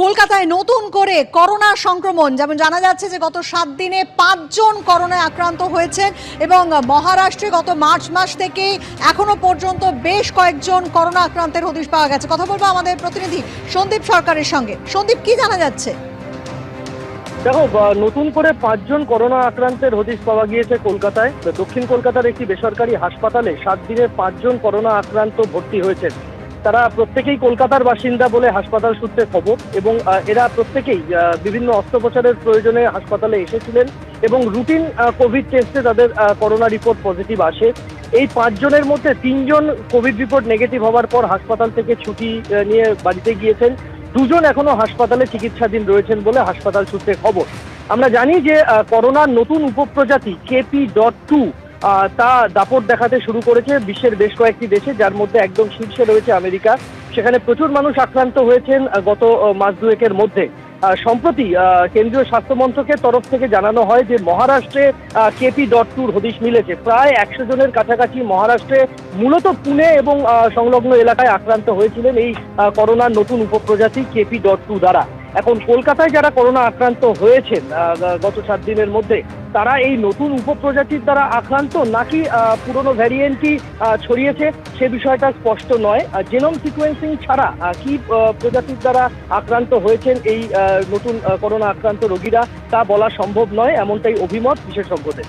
কলকাতায় নতুন করে করোনা সংক্রমণ। যেমন জানা যাচ্ছে যে গত সাত দিনে পাঁচজন করোনায় আক্রান্ত হয়েছেন এবং মহারাষ্ট্রে গত মার্চ মাস থেকে এখনও পর্যন্ত বেশ কয়েকজন করোনা আক্রান্তের হদিশ পাওয়া গেছে। কথা বলব আমাদের প্রতিনিধি সন্দীপ সরকারের সঙ্গে। সন্দীপ, কি জানা যাচ্ছে? দেখো নতুন করে পাঁচজন করোনা আক্রান্তের হদিশ পাওয়া গিয়েছে কলকাতায়। দক্ষিণ কলকাতার একটি বেসরকারি হাসপাতালে সাত দিনে পাঁচজন করোনা আক্রান্ত ভর্তি হয়েছেন। তারা প্রত্যেকেই কলকাতার বাসিন্দা বলে হাসপাতাল সূত্রে খবর এবং এরা প্রত্যেকেই বিভিন্ন অস্ত্রোপচারের প্রয়োজনে হাসপাতালে এসেছিলেন এবং রুটিন কোভিড টেস্টে তাদের করোনা রিপোর্ট পজিটিভ আসে। এই পাঁচজনের মধ্যে তিনজন কোভিড রিপোর্ট নেগেটিভ হওয়ার পর হাসপাতাল থেকে ছুটি নিয়ে বাড়িতে গিয়েছেন। দুজন এখনও হাসপাতালে চিকিৎসাধীন রয়েছেন বলে হাসপাতাল সূত্রে খবর। আমরা জানি যে করোনার নতুন উপপ্রজাতি কেপি ডট টু তা দাপট দেখাতে শুরু করেছে বিশ্বের বেশ কয়েকটি দেশে, যার মধ্যে একদম শীর্ষে রয়েছে আমেরিকা। সেখানে প্রচুর মানুষ আক্রান্ত হয়েছেন গত মাস দুয়েকের মধ্যে। সম্প্রতি কেন্দ্রীয় স্বাস্থ্য মন্ত্রকের তরফ থেকে জানানো হয় যে, মহারাষ্ট্রে কেপি ডট টুর হদিশ মিলেছে। প্রায় একশো জনের কাছাকাছি মহারাষ্ট্রে মূলত পুনে এবং সংলগ্ন এলাকায় আক্রান্ত হয়েছিলেন এই করোনার নতুন উপপ্রজাতি কেপি ডট টু দ্বারা। এখন কলকাতায় যারা করোনা আক্রান্ত হয়েছেন গত সাত দিনের মধ্যে, তারা এই নতুন উপপ্রজাতির দ্বারা আক্রান্ত নাকি পুরনো ভ্যারিয়েন্টই ছড়িয়েছে, সে বিষয়টা স্পষ্ট নয়। জেনম সিকোয়েন্সিং ছাড়া কি প্রজাতির দ্বারা আক্রান্ত হয়েছেন এই নতুন করোনা আক্রান্ত রোগীরা, তা বলা সম্ভব নয়, এমনটাই অভিমত বিশেষজ্ঞদের।